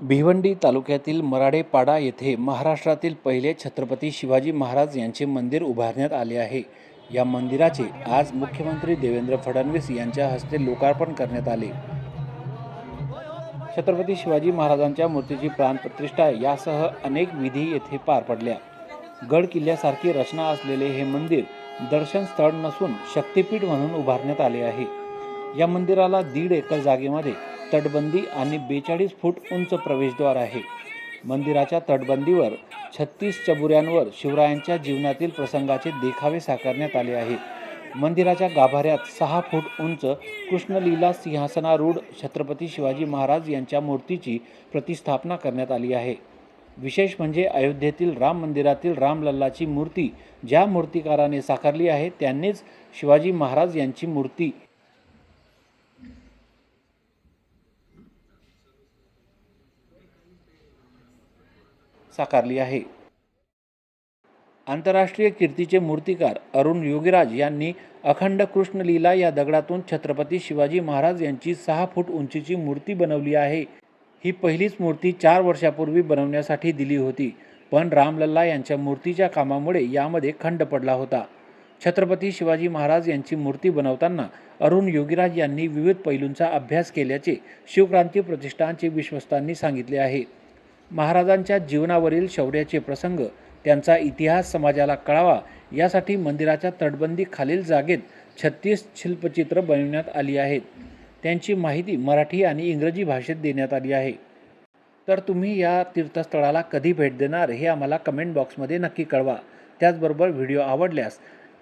भिवंडी तालुक्यातील मराडेपाडा येथे महाराष्ट्रातील पहिले छत्रपती शिवाजी महाराज यांचे मंदिर उभारण्यात आले आहे. या मंदिराचे आज मुख्यमंत्री देवेंद्र फडणवीस यांच्या हस्ते लोकार्पण करण्यात आले. छत्रपती शिवाजी महाराजांच्या मूर्तीची प्राणप्रतिष्ठा यासह अनेक विधी येथे पार पडल्या. गड किल्ल्यासारखी रचना असलेले हे मंदिर दर्शन स्थळ नसून शक्तिपीठ म्हणून उभारण्यात आले आहे. या मंदिराला दीड एकर जागेमध्ये तटबंदी आणि बेचाळीस फूट उंच प्रवेशद्वार आहे. मंदिराच्या तटबंदीवर छत्तीस चबुऱ्यांवर शिवरायांच्या जीवनातील प्रसंगाचे देखावे साकारण्यात आले आहे मंदिराच्या गाभाऱ्यात सहा फूट उंच कृष्णलीला सिंहासनारूढ छत्रपती शिवाजी महाराज यांच्या मूर्तीची प्रतिस्थापना करण्यात आली आहे. विशेष म्हणजे अयोध्येतील राम मंदिरातील रामलल्लाची मूर्ती ज्या मूर्तिकाराने साकारली आहे त्यांनीच शिवाजी महाराज यांची मूर्ती साकारली आहे. आंतरराष्ट्रीय कीर्तीचे मूर्तिकार अरुण योगीराज यांनी अखंड कृष्णलीला या दगडातून छत्रपती शिवाजी महाराज यांची सहा फूट उंचीची मूर्ती बनवली आहे. ही पहिलीच मूर्ती चार वर्षापूर्वी बनवण्यासाठी दिली होती पण रामलल्ला यांच्या मूर्तीच्या कामामुळे यामध्ये खंड पडला होता. छत्रपती शिवाजी महाराज यांची मूर्ती बनवताना अरुण योगीराज यांनी विविध पैलूंचा अभ्यास केल्याचे शिवक्रांती प्रतिष्ठानचे विश्वस्तांनी सांगितले आहे. महाराजांच्या जीवनावरील शौर्याचे प्रसंग त्यांचा इतिहास समाजाला कळावा यासाठी मंदिराच्या तटबंदी खालील जागेत छत्तीस शिल्पचित्र बनवण्यात आली आहेत. त्यांची माहिती मराठी आणि इंग्रजी भाषेत देण्यात आली आहे. तर तुम्ही या तीर्थस्थळाला कधी भेट देणार हे आम्हाला कमेंट बॉक्समध्ये नक्की कळवा. त्याचबरोबर व्हिडिओ आवडल्यास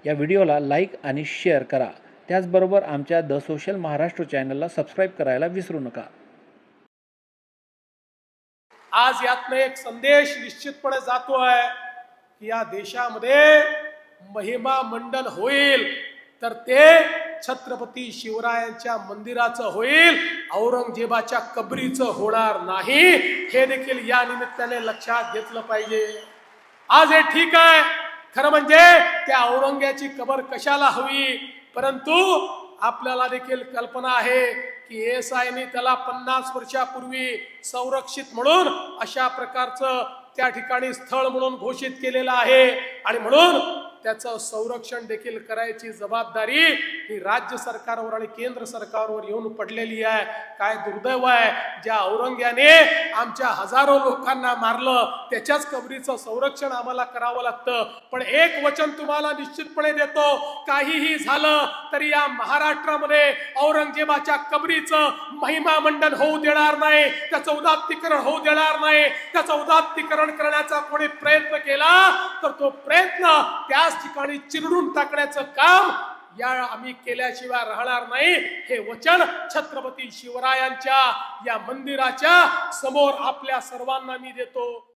या व्हिडिओला लाईक आणि शेअर करा. त्याचबरोबर आमच्या द सोशल महाराष्ट्र चॅनलला सबस्क्राईब करायला विसरू नका. आज यातनं एक संदेश निश्चितपणे जातोय की या देशामध्ये महिमा मंडन होईल तर ते छत्रपती शिवरायांच्या मंदिराचं होईल औरंगजेबाच्या कबरीचं होणार नाही हे देखील या निमित्ताने लक्षात घेतलं पाहिजे. आज हे ठीक आहे खरं म्हणजे त्या औरंग्याची कबर कशाला हवी परंतु आपल्याला देखील कल्पना आहे की एस आयने त्याला पन्नास वर्षापूर्वी संरक्षित म्हणून अशा प्रकारचं त्या ठिकाणी स्थळ म्हणून घोषित केलेलं आहे. आणि म्हणून त्याचं संरक्षण देखील करायची जबाबदारी ही राज्य सरकारवर आणि केंद्र सरकारवर येऊन पडलेली आहे. काय दुर्दैव आहे? ज्या औरंग्याने आमच्या हजारो लोकांना मारलं त्याच्याच कबरीचं संरक्षण आम्हाला करावं लागतं. पण एक वचन तुम्हाला निश्चितपणे देतो काहीही झालं तरी या महाराष्ट्रामध्ये औरंगजेबाच्या कबरीचं महिमा मंडन होऊ देणार नाही त्याचं उदात्तीकरण होऊ देणार नाही. त्याचं उदात्तीकरण करण्याचा कोणी प्रयत्न केला तर तो प्रयत्न त्याच ठिकाणी चिरडून टाकण्याचं काम या आम्ही केल्याशिवाय राहणार नाही. हे वचन छत्रपती शिवरायांच्या या मंदिराच्या समोर आपल्या सर्वांना मी देतो.